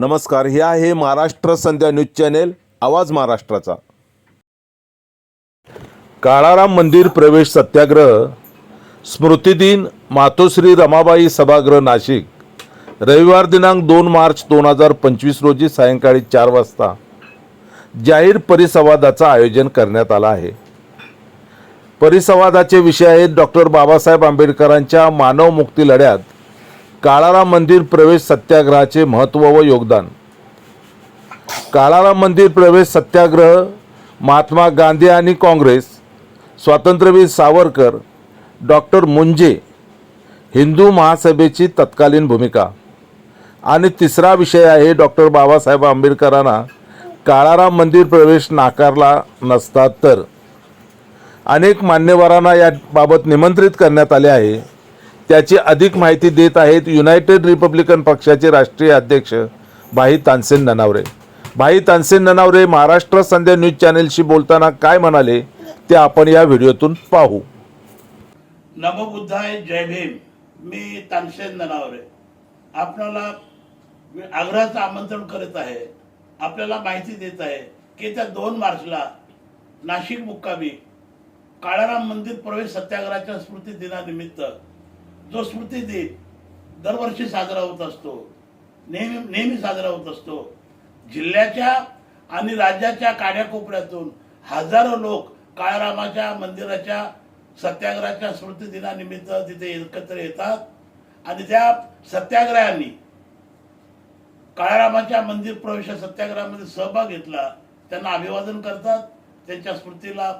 नमस्कार हे आहे महाराष्ट्र संध्या न्यूज चॅनेल आवाज महाराष्ट्राचा. काळाराम मंदिर प्रवेश सत्याग्रह स्मृतिदिन मातोश्री रमाबाई सभागृह नाशिक. रविवार दिनांक दोन मार्च दोन हजार पंचवीस रोजी सायंकाळी चार वाजता जाहीर परिसंवादाचं आयोजन करण्यात आलं आहे. परिसंवादाचे विषय आहेत डॉक्टर बाबासाहेब आंबेडकरांच्या मानव मुक्ती लढ्यात काळाराम मंदिर प्रवेश सत्याग्रहाचे महत्त्व व योगदान. काळाराम मंदिर प्रवेश सत्याग्रह महात्मा गांधी आणि काँग्रेस स्वातंत्र्यवीर सावरकर डॉक्टर मुंजे हिंदू महासभेची तत्कालीन भूमिका. आणि तिसरा विषय आहे डॉक्टर बाबासाहेब आंबेडकरांना काळाराम मंदिर प्रवेश नाकारला नसता तर. अनेक मान्यवरांना याबाबत निमंत्रित करण्यात आले आहे. त्याची अधिक माहिती देत आहेत युनायटेड रिपब्लिकन पक्षाचे राष्ट्रीय अध्यक्ष भाई तानसेन ननावरे. भाई तानसेन ननावरे महाराष्ट्र संध्या न्यूज चॅनेलशी बोलताना काय म्हणाले ते आपण या व्हिडिओतून पाहू. नमबुद्धाय जय भीम. मी तानसेन ननावरे. आपल्याला आग्रहाचं आमंत्रण करत आहे. आपल्याला माहिती देत आहे की त्या दोन मार्चला नाशिक मुक्कामी काळाराम मंदिर प्रवेश सत्याग्रहाच्या स्मृती दिनानिमित्त जो स्मृती दिन दरवर्षी साजरा होत असतो नेहमी नेहमी साजरा होत असतो जिल्ह्याच्या आणि राज्याच्या काड्याकोपऱ्यातून हजारो लोक काळारामाच्या मंदिराच्या सत्याग्रहाच्या स्मृती दिनानिमित्त तिथे एकत्र येतात आणि त्या सत्याग्रहांनी काळारामाच्या मंदिर प्रवेश सत्याग्रहामध्ये सहभाग घेतला त्यांना अभिवादन करतात त्यांच्या स्मृतीला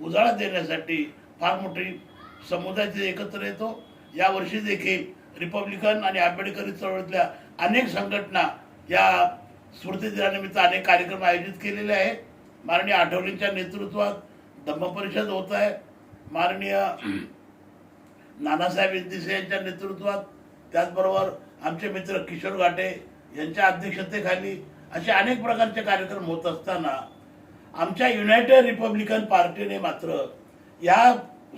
उजाळा देण्यासाठी फार मोठी समुदाय तिथे एकत्र येतो. यावर्षी देखील रिपब्लिकन आणि आंबेडकरी चळवळीतल्या अनेक संघटना या स्मृती दिनानिमित्त अनेक कार्यक्रम आयोजित केलेले आहेत माननीय आठवलेंच्या नेतृत्वात धम्मपरिषद होत आहे. माननीय नानासाहेब इंदिसे यांच्या नेतृत्वात त्याचबरोबर आमचे मित्र किशोर घाटे यांच्या अध्यक्षतेखाली असे अनेक प्रकारचे कार्यक्रम होत असताना आमच्या युनायटेड रिपब्लिकन पार्टीने मात्र या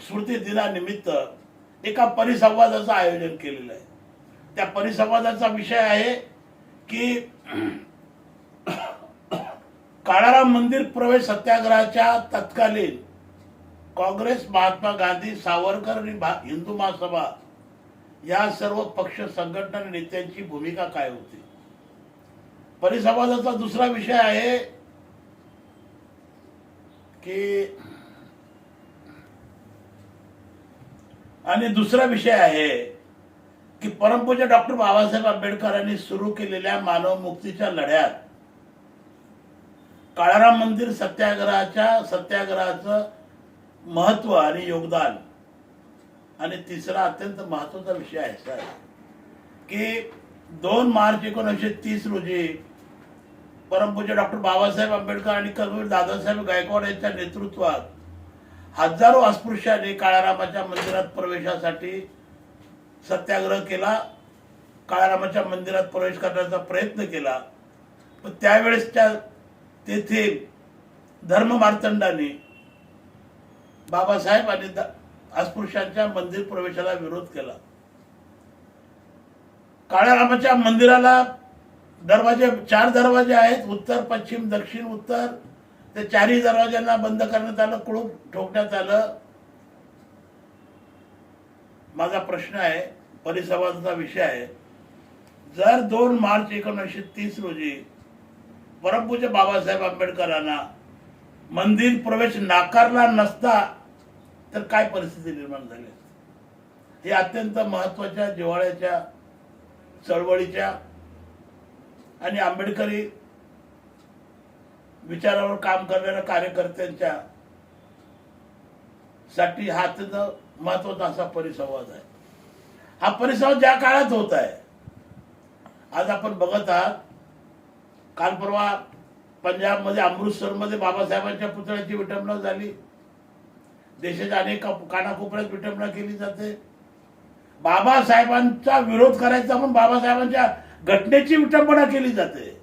स्मृती दिनानिमित्त एका परिसंवादाचं आयोजन केलेलं आहे. त्या परिसंवादाचा विषय आहे की काळाराम मंदिर प्रवेश सत्याग्रहाच्या तत्कालीन काँग्रेस महात्मा गांधी सावरकर आणि हिंदू महासभा या सर्व पक्ष संघटना नेत्यांची भूमिका काय होती? परिसंवादाचा दुसरा विषय आहे की आणि दुसरा विषय आहे की परमपूज्य डॉक्टर बाबासाहेब आंबेडकरांनी सुरू केलेल्या मानव मुक्तीच्या लढ्यात काळाराम मंदिर सत्याग्रहाच्या सत्याग्रहाचं महत्त्व आणि योगदान. आणि तिसरा अत्यंत महत्त्वाचा विषय आहे सर की दोन मार्च एकोणीसशे तीस रोजी परमपूज्य डॉक्टर बाबासाहेब आंबेडकर आणि कर्मवीर दादासाहेब गायकवाड यांच्या नेतृत्वात हजारो अस्पृश्याने काळारामाच्या मंदिरात प्रवेशासाठी सत्याग्रह केला काळारामाच्या मंदिरात प्रवेश करण्याचा प्रयत्न केला. पण त्यावेळेस त्या तेथे धर्म मार्तंडाने बाबासाहेब आणि अस्पृश्यांच्या मंदिर प्रवेशाला विरोध केला. काळारामाच्या मंदिराला दरवाजे चार दरवाजे आहेत उत्तर पश्चिम दक्षिण उत्तर तर चारही दरवाज्यांना बंद करण्यात आलं कुळूप ठोकण्यात आलं. माझा प्रश्न आहे परिसंवादाचा विषय आहे. जर दोन मार्च एकोणीसशे तीस रोजी परमपूज्य बाबासाहेब आंबेडकरांना मंदिर प्रवेश नाकारला नसता तर काय परिस्थिती निर्माण झाली? हे अत्यंत महत्त्वाच्या जिव्हाळ्याच्या चळवळीच्या आणि आंबेडकरी विचारावर काम करणाऱ्या कार्यकर्त्यांच्या साठी हा अत्यंत महत्त्वाचा असा परिसंवाद आहे. हा परिसंवाद ज्या काळात होत आहे आज आपण बघत आहात काल परवा पंजाबमध्ये अमृतसरमध्ये बाबासाहेबांच्या पुतळ्याची विटंबना झाली. देशाच्या अनेक कानाकोपऱ्यात विटंबना केली जाते. बाबासाहेबांचा विरोध करायचा म्हणून बाबासाहेबांच्या घटनेची विटंबना केली जाते.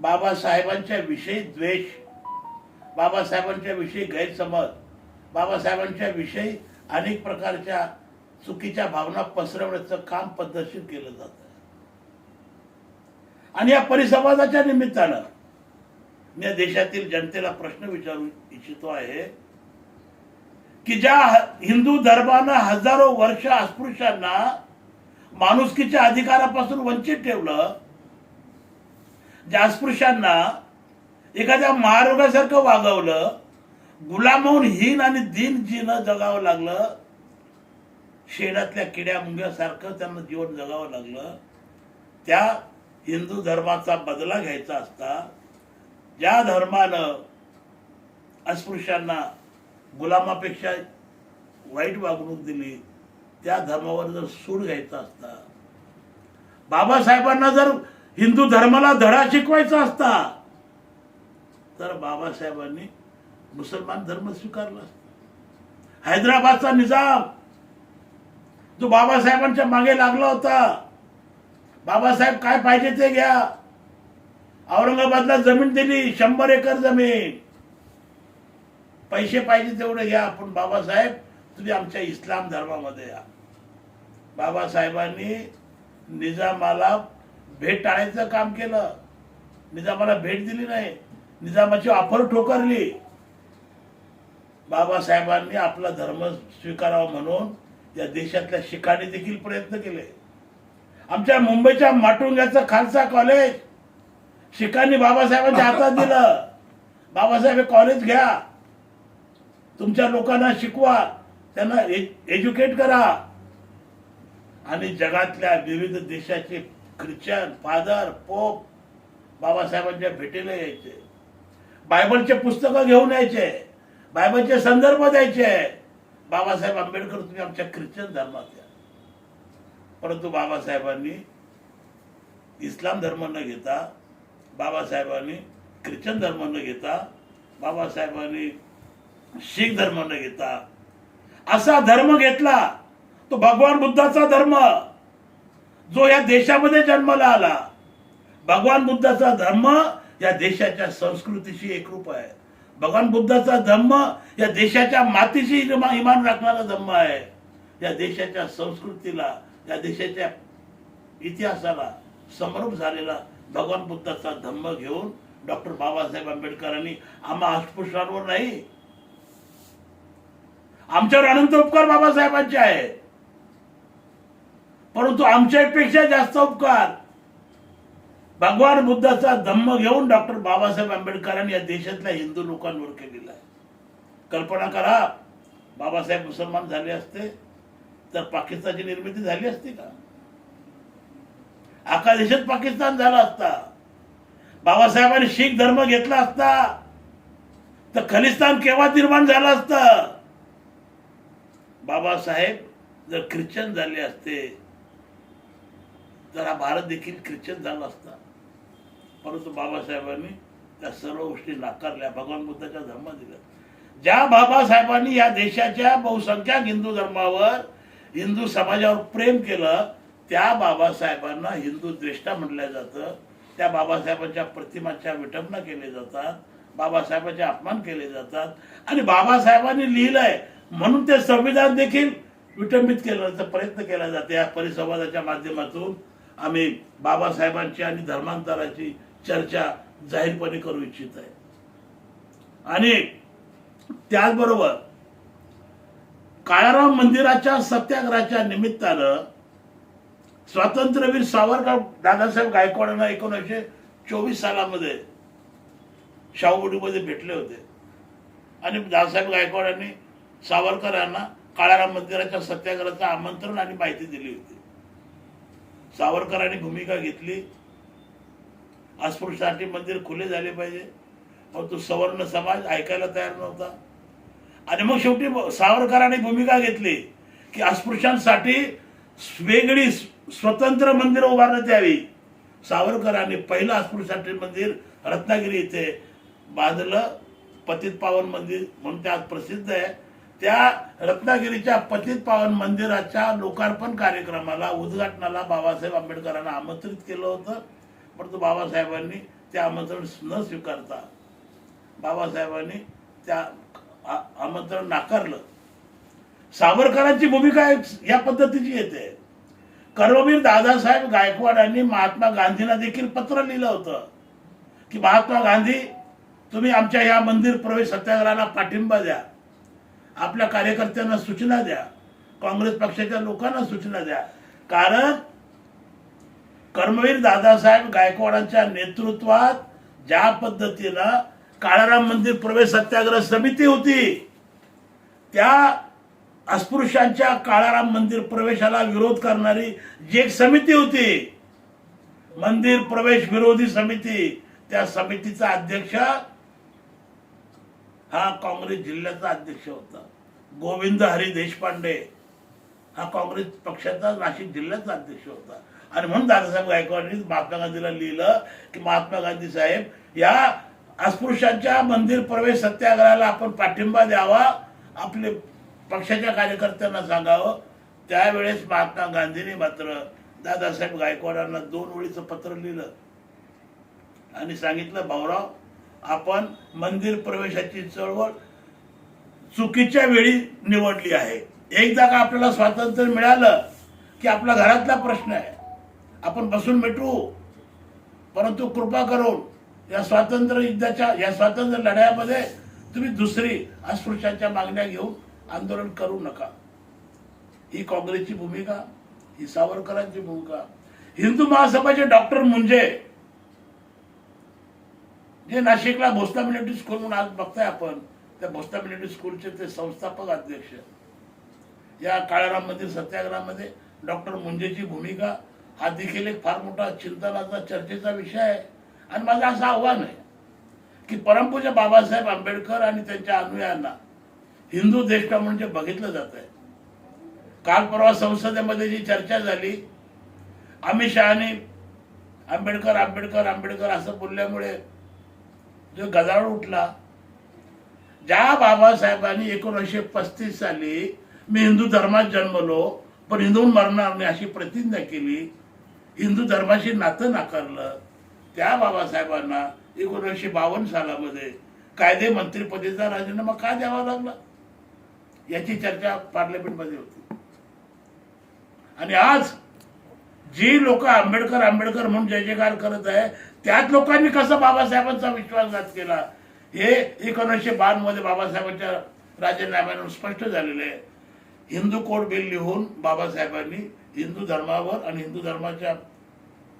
बाबासाहेबांच्या विषयी द्वेष बाबासाहेबांच्या विषयी गैरसमज बाबासाहेबांच्या विषयी अनेक प्रकारच्या चुकीच्या भावना पसरवण्याचं काम पद्धतशीर केलं जात. आणि या परिसंवादाच्या निमित्तानं मी या देशातील जनतेला प्रश्न विचारू इच्छितो आहे की ज्या हिंदू धर्मानं हजारो वर्ष अस्पृश्यांना माणुसकीच्या अधिकारापासून वंचित ठेवलं ज्या अस्पृश्यांना एखाद्या महारोगासारखं वागवलं गुलाम होऊन हीन आणि दिन जीनं जगावं लागलं शेणातल्या किड्या मुंग्यासारखं त्यांना जीवन जगावं लागलं त्या हिंदू धर्माचा बदला घ्यायचा असता ज्या धर्मानं अस्पृश्यांना गुलामापेक्षा वाईट वागणूक दिली त्या धर्मावर जर सूड घ्यायचा असता बाबासाहेबांना जर हिंदू धर्माला धडा शिकवायचा असता. तर बाबासाहेबांनी मुसलमान धर्म स्वीकारला असता. हैदराबादचा निजाम जो बाबासाहेबांच्या मागे लागला होता. बाबासाहेब काय पाहिजे ते घ्या. औरंगाबादला जमीन दिली शंभर एकर जमीन. पैसे पाहिजे तेवढे घ्या पण बाबासाहेब तुम्ही आमच्या इस्लाम धर्मामध्ये या. बाबासाहेबांनी निजामाला भेट टाळायचं काम केलं. निजामाला भेट दिली नाही. निजामाची ऑफर ठोकरली. बाबासाहेबांनी आपला धर्म स्वीकारावा म्हणून या देशातल्या शिकाणी देखील प्रयत्न केले. आमच्या मुंबईच्या माटुंग्याचं खालसा कॉलेज शिकांनी बाबासाहेबांच्या हातात दिलं. बाबासाहेब हे कॉलेज घ्या. तुमच्या लोकांना शिकवा. त्यांना एज्युकेट करा. आणि जगातल्या विविध देशाचे ख्रिश्चन फादर पोप बाबासाहेबांच्या भेटीला यायचे. बायबलचे पुस्तकं घेऊन यायचे. बायबलचे संदर्भ द्यायचे. बाबासाहेब आंबेडकर तुम्ही आमच्या ख्रिश्चन धर्मात या. परंतु बाबासाहेबांनी इस्लाम धर्म न घेता बाबासाहेबांनी ख्रिश्चन धर्म न घेता बाबासाहेबांनी शीख धर्म न घेता असा धर्म घेतला. तो भगवान बुद्धाचा धर्म. जो या देशामध्ये जन्माला आला. भगवान बुद्धाचा धर्म या देशाच्या संस्कृतीशी एकरूप आहे. भगवान बुद्धाचा धम्म या देशाच्या मातीशी इमान राखणारा धम्म आहे. या देशाच्या संस्कृतीला या देशाच्या इतिहासाला समरूप झालेला भगवान बुद्धाचा धम्म घेऊन डॉक्टर बाबासाहेब आंबेडकरांनी आम्हा अस्पृश्यांवर नाही. आमच्यावर अनंत उपकार बाबासाहेबांचे आहे परंतु आमच्यापेक्षा जास्त उपकार. भगवान बुद्धाचा धम्म घेऊन डॉक्टर बाबासाहेब आंबेडकरांनी या देशातल्या हिंदू लोकांवर केलेला आहे. कल्पना करा बाबासाहेब मुसलमान झाले असते तर पाकिस्तानची निर्मिती झाली असती का? आका देशात पाकिस्तान झाला असता. बाबासाहेबांनी शीख धर्म घेतला असता. तर खलिस्तान केव्हा निर्माण झालं असतं? बाबासाहेब जर ख्रिश्चन झाले असते तर हा भारत देखील ख्रिश्चन झाला असता. परंतु बाबासाहेबांनी त्या सर्व गोष्टी नाकारल्या भगवान बुद्धाच्या धर्म दिला ज्या बाबासाहेबांनी या देशाच्या बहुसंख्याक हिंदू धर्मावर हिंदू समाजावर प्रेम केलं त्या बाबासाहेबांना हिंदू द्वेष्टा म्हटलं जातं त्या बाबासाहेबांच्या प्रतिमाच्या विटंबना केले जातात बाबासाहेबांचे अपमान केले जातात आणि बाबासाहेबांनी लिहिलंय म्हणून ते संविधान देखील विटंबित केल्याचा प्रयत्न केला जाते या परिसंवादाच्या माध्यमातून. आम्ही बाबासाहेबांची आणि धर्मांतराची चर्चा जाहीरपणे करू इच्छित आहे. आणि त्याचबरोबर काळाराम मंदिराच्या सत्याग्रहाच्या निमित्तानं स्वातंत्र्यवीर सावरकर दादासाहेब गायकवाडांना एकोणीसशे चोवीस सालामध्ये शाहूगुडीमध्ये भेटले होते. आणि दादासाहेब गायकवाडांनी सावरकरांना काळाराम मंदिराच्या सत्याग्रहाचं आमंत्रण आणि माहिती दिली होती. सावरकरांनी भूमिका घेतली. अस्पृश्यासाठी मंदिर खुले झाले पाहिजे. मग तो सवर्ण समाज ऐकायला तयार नव्हता. आणि मग शेवटी सावरकरांनी भूमिका घेतली की अस्पृश्यांसाठी वेगळी स्वतंत्र मंदिर उभारण्यात यावी. सावरकरांनी पहिलं अस्पृश्यांसाठी मंदिर रत्नागिरी इथे बांधलं. पतित पावन मंदिर म्हणून ते आज प्रसिद्ध आहे. त्या रत्नागिरीच्या पतित पावन मंदिराच्या लोकार्पण कार्यक्रमाला उद्घाटनाला बाबासाहेब आंबेडकरांना आमंत्रित केलं होतं. परंतु बाबासाहेबांनी ते आमंत्रण न स्वीकारता बाबासाहेबांनी त्या आमंत्रण नाकारलं. सावरकरांची भूमिका या पद्धतीची येते. कर्मवीर दादासाहेब गायकवाडांनी महात्मा गांधींना देखील पत्र लिहिलं होतं की महात्मा गांधी तुम्ही आमच्या या मंदिर प्रवेश सत्याग्रहाला पाठिंबा द्या. आपल्या कार्यकर्त्यांना सूचना द्या. काँग्रेस पक्षाच्या लोकांना सूचना द्या. कारण कर्मवीर दादासाहेब गायकवाडांच्या नेतृत्वात ज्या पद्धतीनं काळाराम मंदिर प्रवेश सत्याग्रह समिती होती त्या अस्पृश्यांच्या काळाराम मंदिर प्रवेशाला विरोध करणारी जी एक समिती होती मंदिर प्रवेश विरोधी समिती त्या समितीचा अध्यक्ष हा काँग्रेस जिल्ह्याचा अध्यक्ष होता. गोविंद हरी देशपांडे हा काँग्रेस पक्षाचा नाशिक जिल्ह्याचा अध्यक्ष होता. आणि म्हणून दादासाहेब गायकवाडनी महात्मा गांधीला लिहिलं की महात्मा गांधी साहेब या अस्पृश्यांच्या मंदिर प्रवेश सत्याग्रहाला आपण पाठिंबा द्यावा आपले पक्षाच्या कार्यकर्त्यांना सांगावं. त्यावेळेस महात्मा गांधींनी मात्र दादासाहेब गायकवाडांना दोन ओळीचं पत्र लिहिलं. आणि सांगितलं भाऊराव आपण मंदिर प्रवेशाची चळवळ चुकीच्या वेळी निवडली आहे. एकदा का आपल्याला स्वातंत्र्य मिळालं की आपला घरातला प्रश्न आहे. आपण बसून मिटवू परंतु कृपा करून या स्वातंत्र्य युद्धाच्या या स्वातंत्र्य लढ्यामध्ये तुम्ही दुसरी अस्पृश्यांच्या मागण्या घेऊन आंदोलन करू नका. ही काँग्रेसची भूमिका ही सावरकरांची भूमिका. हिंदू महासभाचे डॉक्टर मुंजे जे नाशिकला भोसला मिलिटरी स्कूल म्हणून आज बघताय आपण. त्या भोसला मिलिटरी स्कूलचे ते संस्थापक अध्यक्ष. या काळाराम मंदिर सत्याग्रहामध्ये डॉक्टर मुंजेची भूमिका हा देखील एक फार मोठा चिंतनाचा चर्चेचा विषय आहे. आणि माझं असं आव्हान आहे की परमपूज्य बाबासाहेब आंबेडकर आणि त्यांच्या अनुयायांना हिंदू देश म्हणून म्हणजे बघितलं जात आहे. काल परवा संसदेमध्ये जी चर्चा झाली अमित शहाने आंबेडकर आंबेडकर आंबेडकर असं बोलल्यामुळे जो गदारोळ उठला ज्या बाबासाहेबांनी एकोणीसशे पस्तीस साली मी हिंदू धर्मात जन्मलो पण हिंदू मरणार नाही अशी प्रतिज्ञा केली हिंदू धर्माशी नातं नाकारलं त्या बाबासाहेबांना एकोणीसशे बावन्न सालामध्ये कायदे मंत्रिपदेचा राजीनामा का द्यावा लागला? याची चर्चा पार्लमेंटमध्ये होती. आणि आज जी लोक आंबेडकर आंबेडकर म्हणून जय जयकार करत आहे त्याच लोकांनी कसं बाबासाहेबांचा विश्वासघात केला? हे एकोणीसशे बावन्नमध्ये बाबासाहेबांच्या राजीनाम्यानं स्पष्ट झालेलं आहे. हिंदू कोड बिल लिहून बाबासाहेबांनी हिंदू धर्मावर आणि हिंदू धर्माच्या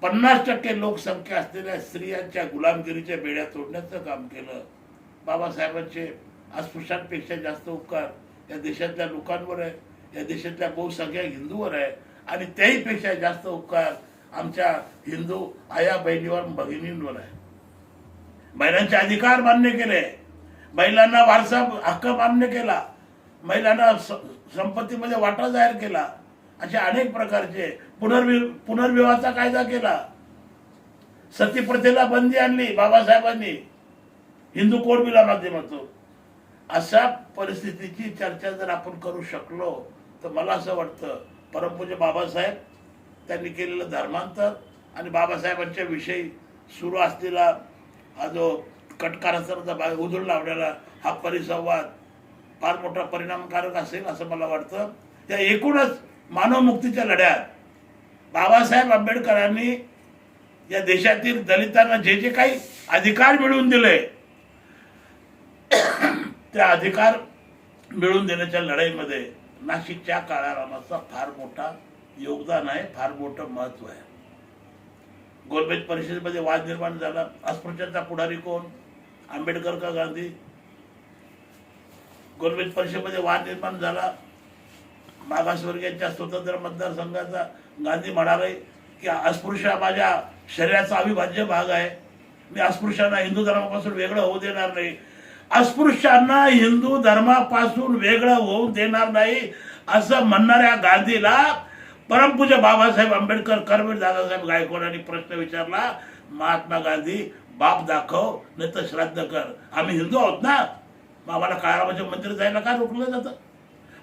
पन्नास टक्के लोकसंख्या असलेल्या स्त्रियांच्या गुलामगिरीच्या बेड्या तोडण्याचं काम केलं. बाबासाहेबांचे अस्पृश्यांपेक्षा जास्त उपकार या देशातल्या लोकांवर आहे. या देशातल्या बहुसंख्या हिंदूवर आहे. आणि त्याहीपेक्षा जास्त उपकार आमच्या हिंदू आया बहिणीवर भगिनींवर आहे. महिलांचे अधिकार मान्य केले. महिलांना वारसा हक्क मान्य केला. महिलांना स- संपत्तीमध्ये वाटा जाहीर केला. असे अनेक प्रकारचे पुनर्वि पुनर्विवाहाचा कायदा केला. सती प्रथेला बंदी आणली बाबासाहेबांनी. हिंदू कोड बिला माध्यमातून. अशा परिस्थितीची चर्चा जर आपण करू शकलो तर मला असं वाटतं परमपूज्य बाबासाहेब त्यांनी केलेलं धर्मांतर आणि बाबासाहेबांच्या विषयी सुरू असलेला हा जो कटकारस्थानाचा भाग उधळून लावलेला हा परिसंवाद फार मोठा परिणामकारक असेल असं मला वाटतं. या एकूणच मानवमुक्तीच्या लढ्यात बाबासाहेब आंबेडकरांनी या देशातील दलितांना जे जे काही अधिकार मिळवून दिले त्या अधिकार मिळवून देण्याच्या लढाईमध्ये नाशिकच्या काळारामाचा फार मोठा योगदान आहे फार मोठं महत्त्व आहे. गोलबेज परिषदेमध्ये वाद निर्माण झाला. अस्पृश्यांचा पुढारी कोण? आंबेडकर का गांधी? गोलबेज परिषदेमध्ये वाद निर्माण झाला. मागासवर्गीयांच्या स्वतंत्र मतदारसंघाचा गांधी म्हणाले की अस्पृश्य माझ्या शरीराचा अविभाज्य भाग आहे. मी अस्पृश्यांना हिंदू धर्मापासून वेगळं होऊ देणार नाही. अस्पृश्यांना हिंदू धर्मापासून वेगळं होऊ देणार नाही असं म्हणणाऱ्या गांधीला परमपूज्य बाबासाहेब आंबेडकर करवीर दादासाहेब गायकवाडांनी प्रश्न विचारला महात्मा गांधी बाप दाखव नाही तर श्राद्ध कर. आम्ही हिंदू आहोत ना? मग आम्हाला काळारामाच्या मंदिर जायला का रोखलं जातं?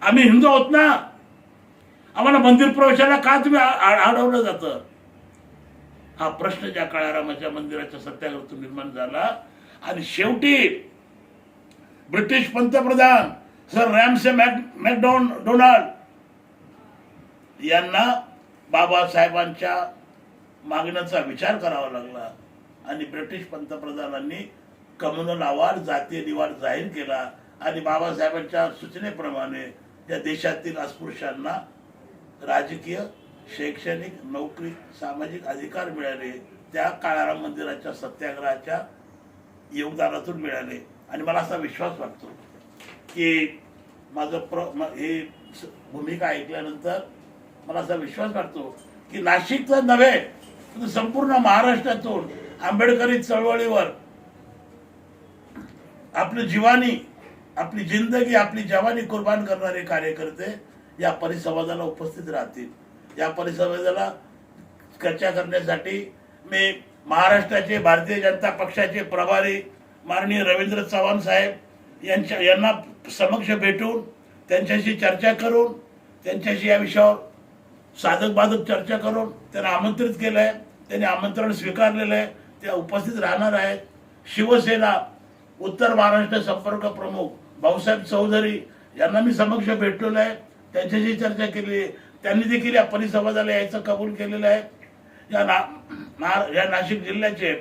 आम्ही हिंदू आहोत ना? आम्हाला मंदिर प्रवेशाला का तुम्ही अडवलं जातं? हा प्रश्न ज्या काळारामाच्या मंदिराच्या सत्याग्रहातून निर्माण झाला. आणि शेवटी ब्रिटिश पंतप्रधान sir Ramsay Mac MacDonald यांना बाबासाहेबांच्या मागण्याचा विचार करावा लागला आणि ब्रिटिश पंतप्रधानांनी कम्युनल अवॉर्ड जातीय निवाड जाहीर केला आणि बाबासाहेबांच्या सूचनेप्रमाणे या देशातील अस्पृश्यांना राजकीय शैक्षणिक नोकरी सामाजिक अधिकार मिळाले. त्या काळाराम मंदिराच्या सत्याग्रहाच्या योगदानातून मिळाले. आणि मला असा विश्वास वाटतो की माझं प्र म- हे स- भूमिका ऐकल्यानंतर मला असा विश्वास वाटतो की नाशिकचा नव्हे तर संपूर्ण महाराष्ट्रातून आंबेडकरी चळवळीवर आपली जीवानी आपली जिंदगी आपली जवानी कुर्बान करणारे कार्यकर्ते या परिसंवादाला उपस्थित राहतील. या परिसंवादाला चर्चा करण्यासाठी मी महाराष्ट्राचे भारतीय जनता पक्षाचे प्रभारी माननीय रवींद्र चव्हाण साहेब यांच्या यांना समक्ष भेटून त्यांच्याशी चर्चा करून त्यांच्याशी या विषयावर साधक बाधक चर्चा करून त्यांना आमंत्रित केलं आहे त्यांनी आमंत्रण स्वीकारलेलं आहे. ते उपस्थित राहणार आहेत. शिवसेना उत्तर महाराष्ट्र संपर्क प्रमुख भाऊसाहेब चौधरी यांना मी समक्ष भेटलेलो आहे. त्यांच्याशी चर्चा केली. आहे त्यांनी देखील या परिसंवादाला यायचं कबूल केलेलं आहे. या ना ना- या नाशिक जिल्ह्याचे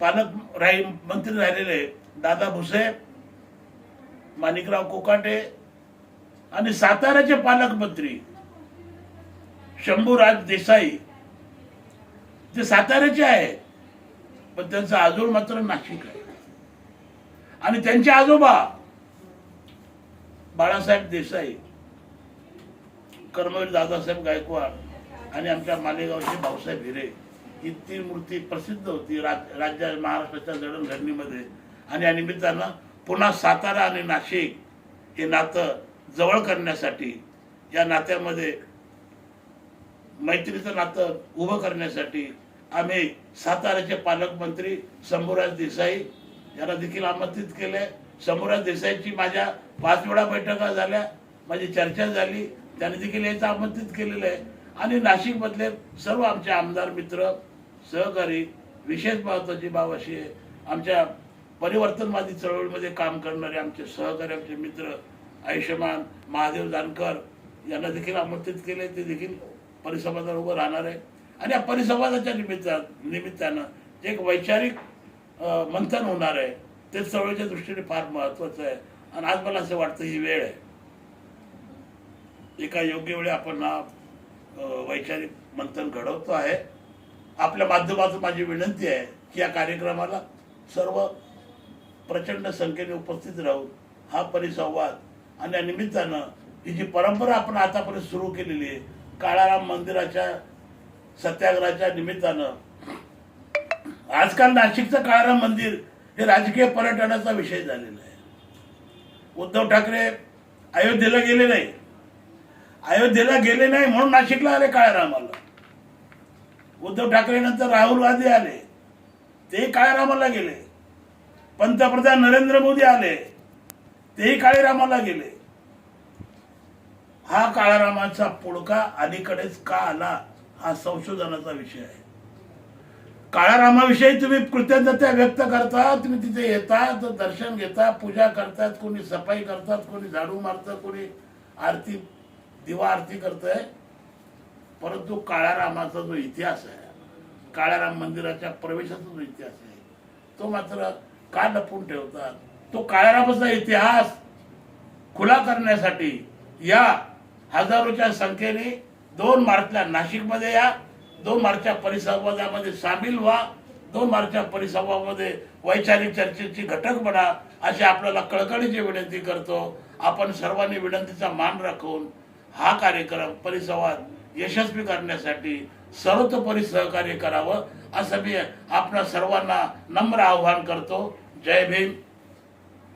पालक राही मंत्री राहिलेले दादा भुसे माणिकराव कोकाटे आणि साताऱ्याचे पालकमंत्री शंभूराज देसाई ते साताऱ्याचे आहे पण त्यांचा आजोळ मात्र नाशिक आहे. आणि त्यांचे आजोबा बाळासाहेब देसाई कर्मवीर दादासाहेब गायकवाड आणि आमच्या मालेगावचे भाऊसाहेब हिरे ही तीन मूर्ती प्रसिद्ध होती राज राज्य महाराष्ट्राच्या जडणघडणीमध्ये. आणि या निमित्तानं पुन्हा सातारा आणि नाशिक हे नातं जवळ करण्यासाठी या नात्यामध्ये मैत्रीचं नातं उभं करण्यासाठी आम्ही साताऱ्याचे पालकमंत्री शंभूराज देसाई यांना देखील आमंत्रित केले. शंभूराज देसाईची माझ्या पाच वेळा बैठका झाल्या माझी चर्चा झाली त्यांनी देखील याचं आमंत्रित केलेलं आहे. आणि नाशिकमधले सर्व आमचे आमदार मित्र सहकारी विशेष महत्वाची बाब अशी आहे आमच्या परिवर्तनवादी चळवळीमध्ये काम करणारे आमचे सहकारी आमचे मित्र आयुष्यमान महादेव जानकर यांना देखील आमंत्रित केले ते देखील परिसंवादाला उभं राहणार आहे. आणि या परिसंवादाच्या निमित्ता निमित्तानं जे एक वैचारिक मंथन होणार आहे ते चळवळीच्या दृष्टीने फार महत्वाचं आहे. आणि आज मला असं वाटतं ही वेळ आहे. एका योग्य वेळी आपण हा वैचारिक मंथन घडवतो आहे. आपल्या माध्यमातून माझी विनंती आहे की या कार्यक्रमाला सर्व प्रचंड संख्येने उपस्थित राहून हा परिसंवाद आणि या निमित्तानं ही जी परंपरा आपण आतापर्यंत सुरू केलेली आहे काळाराम मंदिराच्या सत्याग्रहाच्या निमित्तानं आजकाल नाशिकचं काळाराम मंदिर हे राजकीय पर्यटनाचा विषय झालेला आहे. उद्धव ठाकरे अयोध्येला गेले नाही. अयोध्येला गेले नाही म्हणून नाशिकला आले काळारामाला. उद्धव ठाकरे नंतर राहुल गांधी आले. ते काळारामाला गेले. पंतप्रधान नरेंद्र मोदी आले. तेही काळीरामाला गेले. हा काळारामाचा पुडका अलीकडेच का आला हा संशोधनाचा विषय आहे. काळारामाविषयी तुम्ही कृतज्ञता व्यक्त करता तुम्ही तिथे येतात दर्शन घेता पूजा करतात कोणी सफाई करतात कोणी झाडू मारतं कोणी आरती दिवा आरती करतंय. परंतु काळारामाचा जो इतिहास आहे काळाराम मंदिराच्या प्रवेशाचा जो इतिहास आहे तो मात्र का लपून ठेवतात. तो काळारामाचा इतिहास खुला करण्यासाठी या हजारोच्या संख्येने दोन मार्चला नाशिकमध्ये या दोन मार्चच्या परिसंवादामध्ये सामील व्हा दोन मार्चच्या परिसंवादामध्ये वैचारिक चर्चेची घटक बना अशी आपल्याला कळकळीची विनंती करतो. आपण सर्वांनी विनंतीचा मान राखून हा कार्यक्रम परिसंवाद यशस्वी करण्यासाठी सर्वतोपरी सहकार्य करावं असं मी आपणा सर्वांना नम्र आव्हान करतो. जय भीम.